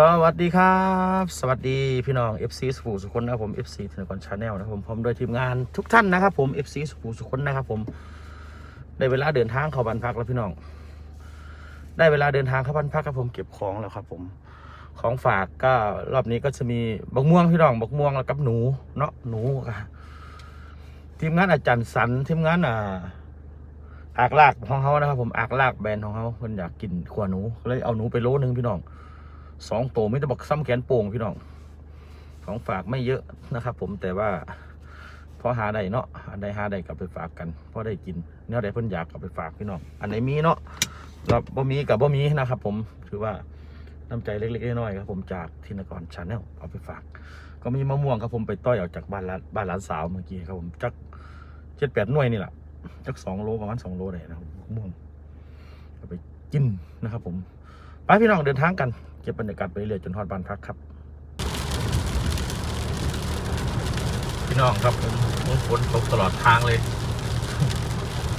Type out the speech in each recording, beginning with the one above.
สวัสดีครับ สวัสดีพี่น้อง FC สุขุสุคนนะครับผม FC ธนกรชาแนลนะครับผมพร้อมโดวยทีมงานทุกท่านนะครับผม FC สุขุสุคนนะครับผมได้เวลาเดินทางเข้าบ้านพักแล้วพี่น้อง ได้เวลาเดินทางเข้าบ้านพักครับผมเก็บของแล้วครับ ผมของฝากก็รอบนี้ก็จะมีบักม่วงพี่น้องบักม่วงแล้วกับหนูเนาะหนูค่ะทีมงานอาจารย์สันทีมงานอ่าอากลากของเขานะครับ ผมอากลากแบรนด์ของเขาเพิ่นอยากกินขวหนูเลยเอาหนูไปโลนึงพี่น้อง สองโตไม่ต้องบอกซ้ำแขนโป่งพี่น้องของฝากไม่เยอะนะครับ ผมแต่ว่าพอหาได้เนาะหาได้หาได้กลับไปฝากกันพอได้กินเนื้อใดเพิ่นอยากกลับไปฝากพี่น้องอันไหนมีเนาะแล้วบ่มีกับบ่มีนะครับ ผมถือว่าน้ำใจเล็กๆน้อยๆครับผมจากทินกรชาแนลเอาไปฝาก ก็มีมะม่วงครับผมไปต้อยออกจากบ้านร้านบ้านร้านสาวเมื่อกี้ครับผมจักเจ็ดแปดหน่วยนี่แหละจักสองโลประมาณสองโลได้นะครับมะม่วงไปกินนะครับ ผมไปพี่น้องเดินทางกัน เก็บบรรยากาศไปเรื่อยจนฮอดบ้านพักครับ พี่น้องครับผมผมฝนตกตลอดทางเลย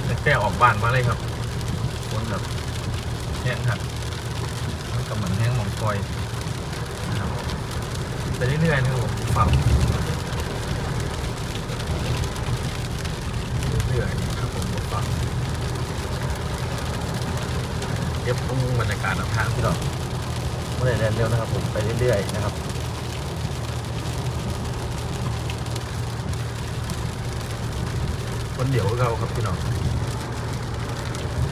ตั้งแต่ออกบ้านมาเลยครับฝนแบบแห้งครับมันก็เหมือนแห้งหมองคอยนะครับไปเรื่อยๆนะครับผมฝั่งเรื่อยๆครับผมฝั่งเก็บมุมบรรยากาศทางพี่น้อง ไม่ได้เดินเร็วนะครับผมไปเรื่อยๆนะครับคนเดียวเราครับพี่น้อง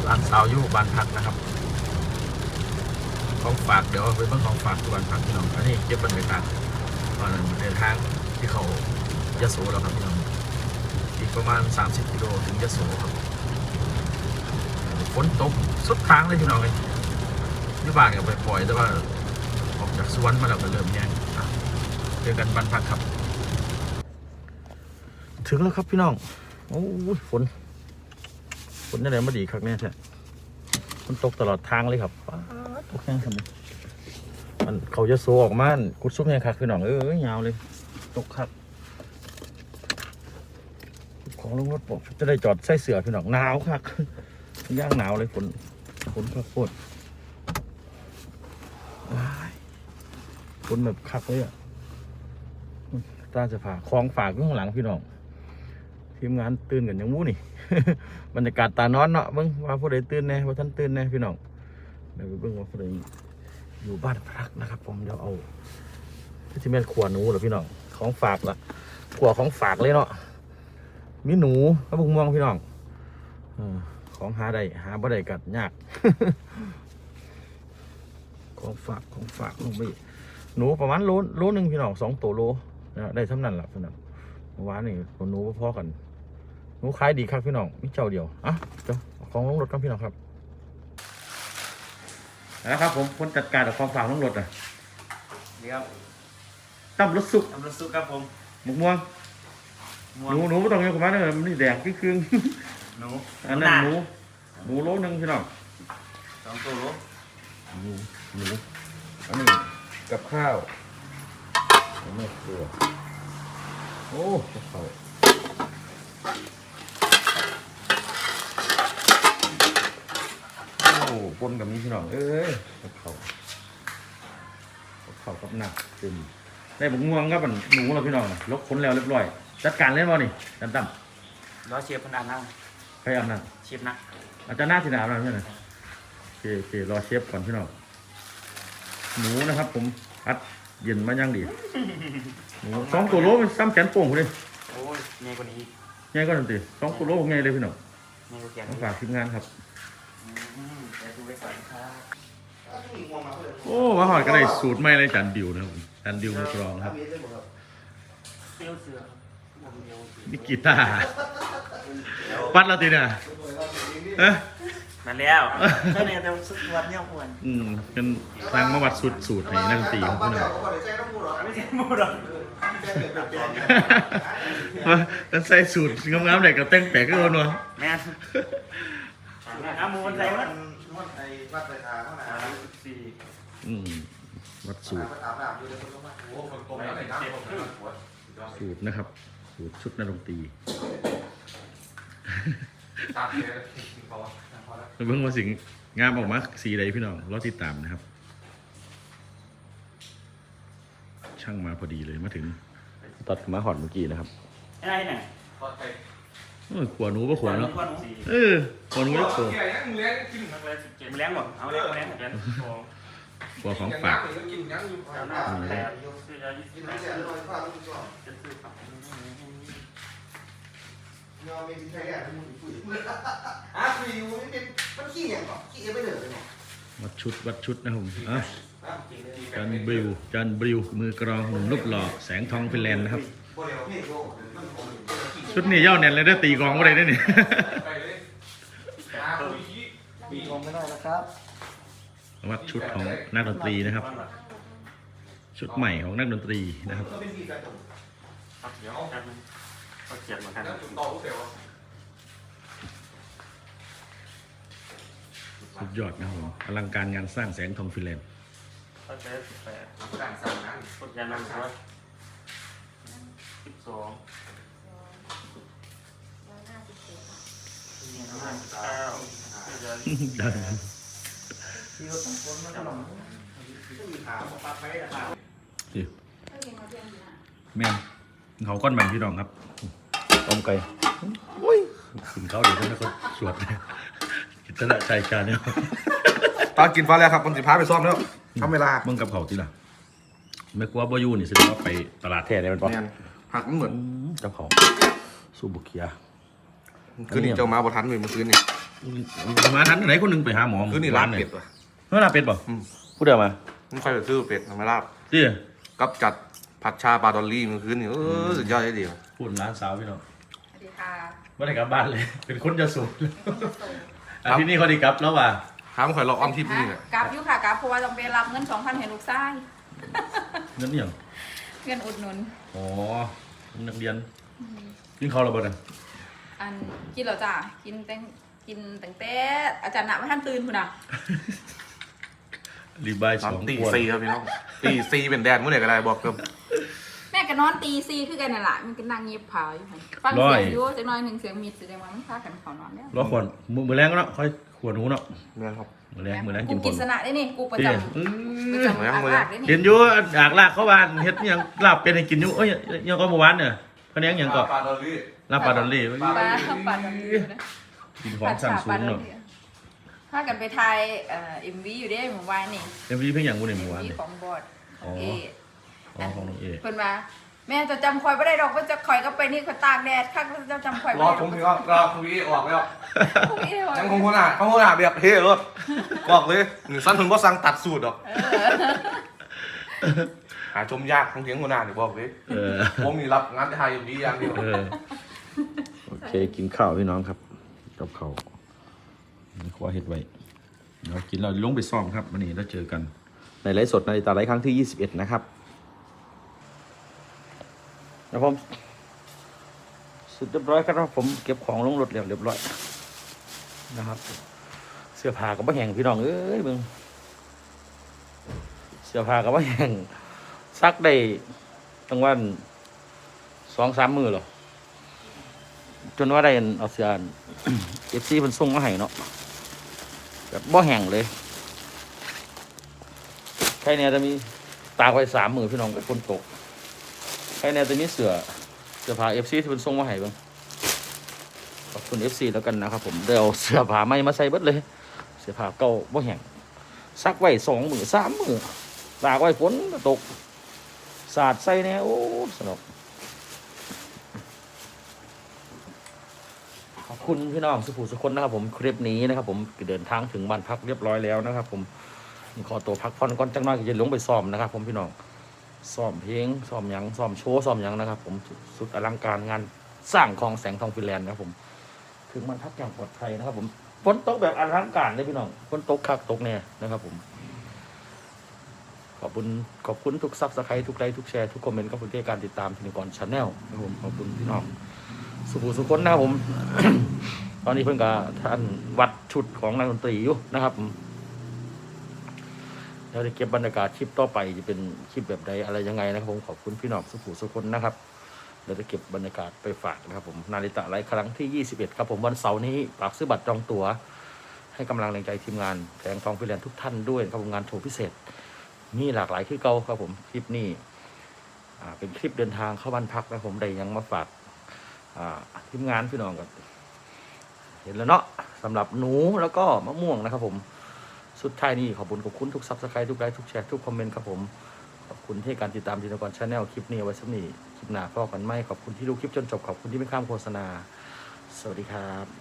ร้านสาวอยู่บ้านพักนะครับ ของฝากเดี๋ยวเอาไปเบิ่งของฝากที่บ้านพักพี่น้องอันนี้เก็บบรรยากาศตอนนั้นเดินทางที่เขายะโสแล้วครับพี่น้องอีกประมาณ 30กิโลถึงยะโสครับฝนตกสุดทางเลยพี่น้องเลยที่บ้านก็ไปปล่อยแต่ว่า จากสวนมาแล้วก็เริ่มแย่งเจอกันบ้านพักครับ ถึงแล้วครับพี่น้อง โอ้ยฝน ฝนยังไงมาดีครับเนี่ยแท้ฝนตกตลอดทางเลยครับตกแห้งสมมันเขาจะโซออกมานกุดซุปเนี่ยครับพี่น้องเอ้ยยาวเลย ตกครับของลงรถผมจะได้จอดใส่เสือพี่น้องหนาวครับย่างหนาวเลยฝนฝนครับฝนาย ฝนแบบคักเลยอะตาจะผ่าคลองฝากข้างหลังพี่น้องทีมงานตื่นกันยังวู้นี่บรรยากาศตานอนเนาะเบิ่งว่าผู้ใดตื่นแน่ว่าท่านตื่นแน่พี่น้องเดี๋ยวเบิ่งว่าผู้ใดอยู่บ้านพักนะครับ ผมเดี๋ยวเอาที่แม่ขวหนูเหรอพี่น้องของฝากละขวของฝากเลยเนาะมีหนูกระบุงม่วงพี่น้องอของหาได้หาบ่ได้กัดยาก ของฝากของฝากลงไป หนูประมาณโลโลหนึ่งพี่น้องสองตัวโลนะได้เท่านั้นแหละพี่น้องเมื่อวานนี่ผมหนูพ่อๆกันหนูขายดีครับพี่น้องมีเจ้าเดียวอะเจ้าเอาของลงรถกันพี่น้องครับนะครับผมคนจัดการกับความฝากลงรถอะเดี๋ยวตั้มรถสุกทำน้ำซุปครับผมหมกม่วงม่วหนูหนูไม่ต้องเงี้ยผมมาเด้อมันนี่แดงครึ่งหนูๆอันนั้นหนูหนูโลนึงพี่น้องสองตัวหนูหนูอันนี้ กับข้าวอันนี้ตัวโอ้กับข้าวโอ้ปนกับนี้พี่น้องเอ้ยกับข้าวกับข้าวกับหนักเต็มได้บุกม่วงกับมันหนูเราพี่น้องน่ะลบขนแล้วเรียบร้อยจัดการเล่นบ่นี่จันตั้มล้อเชียร์พนันนั่งใครอาบน้เชียร์นะำอาจารย์หน้าที่ไหนอาบน้ำใช่ไหมโอเคโอเครอเชฟก่อนพี่น้อง หนูนะครับ ผมอัดเย็นมาย่างดีหนูสองตัวโลมันซ้ำแขนโป่งเลยโอ้ยเงี้ยกว่านี้อีกไงก็นั่นตีสองตัวโลไงเลยพี่น้องเงี้ยกว่าแกนต้องฝากทีมงานครับอืมเดี๋ยวดูไปก่อนครับโอ้มาหอดก็ได้สูตรใหม่เลยจันดิวนะครับผมจันดิวมือกรองนะครับเปรี้ยวเสือผมเดียวนี่กีตาร์ปัดและตีเนี่ยเอ๊ะ มาแล้วก็เนี่ยแต่สุดวันเนี่ยควรอืมเป็นทางมาวัดสูตรสูตรให้นักดนตรีของพี่น้องไม่ใช่มูหรอกแล้วใส่สูตรงามๆไหนก็แต่งแปลกก็โดนวะแม่น้ำมูนใส่วัดวัดไอ้วัดไปทางข้างหน้าสามสี่อืมวัดสูตรอาบน้ำอยู่ในคนละมาโอ้คนตรงแล้วไหนน้ำผมกำลังปวดสูตรนะครับ สูตรชุดนักดนตรีตาม เลยพอพอแล้วเพิ่งมาสิงงามออกมาสีใดพี่น้องรอติดตามนะครับ ช่างมาพอดีเลยมาถึงตัดมาหอดเมื่อกี้นะครับไอ้ไหนทอดไข่เออขวาหนูก็ขวาเนาะสี่เออขวาหนูก็ขวาเกี่ยยังเลี้ยงกินนักเลยสิบเจ็ดมันแรงหมดเอาแรงแรงแรงสองขวาของฝาก กินยังอยู่สามห้าแปดสี่ร้อยยี่สิกิบนแปน้ำดเสียลอยฟ้าลูกก่อนเจ็ดสิบครับยอมมีใครอะมึงคุยอะคุยอยู่ไม่เป็นมันขี้อย่างก่อนขี้ไม่เหลือเลยเนาะวัดชุดวัดชุดนะครับผมอะจริงจริงจานบริวจานบริวมือกรองหนุ่มรูปหล่อแสงทองฟินแลนด์นะครับบ่เดี๋ยวพี่โก้มันคงชุดนี้เย่าแน่นเลยได้อตีกลองอะไรได้เนี่ยไปเลยอะคุยยี่มีชมไม่ได้นะครับวัดชุดของนักดนตรีนะครับ ชุดใหม่ของนักดนตรีนะครับ ก็เป็นพี่กระตุกครับเดี๋ยวแป๊บนึงก็เขียนเหมือนกันแล้วจุดต่อลูกเดียวสุดยอดนะครับผมอลังการงานสร้างแสงทองฟินแลนด์ก็เจ็ดสิบแปดต่างสั่งนั้นกดยันนั่งครับสิบสองห้าสิบเก้าสี่ร้อยดังที่เราต้องคนมาตลอดมีขาปัดไปขา สิแม่น เขาก้อนมันพี่น้องครับต้มไก่อุ้ยกินข้าวเดี๋ยวต้องให้เขาสวดเลยกิตนะใจชาเนี่ยตอนกินฟ้าแล้วครับมันสิพาไปซ่อมแล้วทำเวลามึงกับเขาทีละไม่กลัวบ่อยู่นี่แสดงว่าไปตลาดแท้ได้มันปะเนี่ยผักมันเหมือนกับเขาสู้บุกเคียคืนนี้เจ้ามาบ่ทันเลยเมื่อคืนนี่มาทันไหนคนหนึงไปหาหมอคืนนี้ร้านเป็ดว่ะเมื่อลาเป็ดป่ะอืมพูดเดี๋ยวมาไม่ค่อยจะซื้อเป็ดทำไมลาบที่กับจัด ผัดชาปลาดอลลี่เมื่อคืนนี่เออสุดยอดเลยดีว่ะพูดร้านสาวพี่น้องสวัสดีค่ะไม่ได้กลับบ้านเลย เป็นคนจะสูงอะที่นี่เขาดีกลับแล้วว่ะถามข่อยรออ้อมทิพย์นี่แหละกราฟอยู่ค่ะกราฟเพราะว่าต้องไปรับเงินสองพันเห็นลูกชายนั่นนี่ยังเงินอุดหนุนอ๋อนักเรียนกินข้าวระเบิดอะอันกินเหรอจ้ะกินแต่งกินตั้งแต่อาจารย์หนักไม่ทันตื่นคุณอะรีบายสองตีขวดซีครับพี่น้องตีซีเป็นแดนเมื่อไหร่ก็ได้บอกกับแม่ ก็นอนตีซีคือกันนั่นแหละมันก็นั่งเงียบเผาอยู่ค่ะฟังเสียงอยู่จังน้อยหนึ่งเสียงมิดแสดงว่ามันพากันเขานอนแล้วรอขวดมือมือแรงก็เนาะค่อยขวดหูเนาะเนี่ยครับ มือแรงมือแรงกูกินกินสนะได้นี่กูประที่จำอื้ประอจำอาหารได้นี่เห็นอยู่อยากลากเข้าบ้านเฮ็ดหยังลาบเป็นให้กินอยู่เอ้ยยังก็เมื่อวานเนี่ยพะเนียงหยังก็ปลาดอลลี่ลาบปลาดอลลี่ปลาปลาดำอยู่นะกินของสั่งสูงเนาะพากันไปถ่ายเอ่อ MV อยู่เด้เมื่อวานนี่ เอ็มวีเพิ่งอย่างกูในเมื่อวาน MV เนี่ย ของบอดของเออ๋อ ของน้องเอเพิ่นว่าแม่จะจำคอยไม่ได้ดอกว่าจะคอยก็ไปนี่คอยตากแดดข้างจะจำคอยรไม่อได้ผมพี่ก็รอคุยออกแล้วพวกนี้เลยยังคงคนอะคงคนอะแบบเฮ้รถบอกเลยหนึ่งสั้นถึงก็สั่งตัดสูตรหรอกหาชมยากทั้งเสียงคนอะเดี๋ยวบอกเลยเออผมมีรับงานไทยอย่างนี้อย่างเดียว เออโอเคกินข้าวพี่น้องครับกับข้าวนี่ขอเห็ดไว้เดี๋ยวกินแล้วลงไปซ้อมครับวันนี้เราเจอกัน ในไลฟ์สดในตาไลฟ์ครั้งที่ 21 นะครับ นะผมสุดเรียบร้อยครับผมเก็บของลงรถเรียบเรียบร้อยนะครับ เสื้อผ้าก็บ่แห้งพี่น้องเอ้ยมึงเสื้อผ้าก็บ่แห้งซักได้ตั้งวันสองสามมือหรอจนว่าได้เอาเสื้อเอฟซีมันส่งมาให้เนาะแบบบ่แห้งเลยแค่เนี้ยจะมีตากไว้สามมือพี่น้องกับคนตก แค่เนี้ยจะมีเสือเสื้อผ้าเอฟซีที่มันส่งมาให้บ้างขอบคุณเอฟซีแล้วกันนะครับผมได้เอาเสื้อผ้าใหม่มาใส่เบิดเลย เสื้อผ้าเก่าบ่แห้งซักไว้สองมือสามมือตากไว้ฝนก็ตกสาดใส่แน่โอ้สนุกขอบคุณพี่น้องสุภูสุคนนะครับผมคลิปนี้นะครับผมเดินทางถึงบ้านพักเรียบร้อยแล้วนะครับผมขอตัวพักผ่อนก่อนจังน้อยจะลงไปซ้อมนะครับผมพี่น้อง ซ้อมเพลงซ้อมหยังซ้อมโชว์ซ้อมหยังนะครับ ผมสุดอลังการงานสร้างของแสงทองฟินแลนด์นะครับผมถึงบ้านพักอย่างปลอดภัยนะครับ ผมฝนตกแบบอลังการเลยพี่น้องฝนตกคักตกแน่นะครับผมขอบคุณขอบคุณทุกซับสไครต์ทุกไลค์ทุกแชร์ทุกคอมเมนต์ขอบคุณที่การติดตามทีนิกรชาแนลนะครับผมขอบคุณพี่น้องสุภูสุคนนะครับผม ตอนนี้เพิ่งกับท่านวัดชุดของนักดนตรีอยู่นะครับผม เดี๋ยวจะเก็บบรรยากาศคลิปต่อไปจะเป็นคลิปแบบใดอะไรยังไงนะครับ ผมขอบคุณพี่น้องสุภูสุคนนะครับเดี๋ยวจะเก็บบรรยากาศไปฝากนะครับ ผมนาริตะไลฟ์ครั้งที่ 21 ครับผมวันเสาร์นี้ฝากซื้อบัตรจองตั๋ว ให้กำลังแรงใจทีมงานแผงทองฟิแลนทุกท่านด้วยครับผมงานโชว์พิเศษมีหลากหลายคือเก่าครับผมคลิปนี้เป็นคลิปเดินทางเข้าบ้านพักนะผมได้ยังมาฝากทีมงานพี่น้องกันเห็นแล้วเนาะสำหรับหนูแล้วก็มะม่วงนะครับผม สุดท้ายนี้ขอบคุณขอบคุณทุกซับสไครต์ทุกไลค์ทุกแชร์ทุกคอมเมนต์ครับผม ขอบคุณที่การติดตามจินตกรชาแนลคลิปนี้ไว้สักนี้คลิปหน้าพ่อกันไหมขอบคุณที่ดูคลิปจนจบขอบคุณที่ไม่ข้ามโฆษณา สวัสดีครับ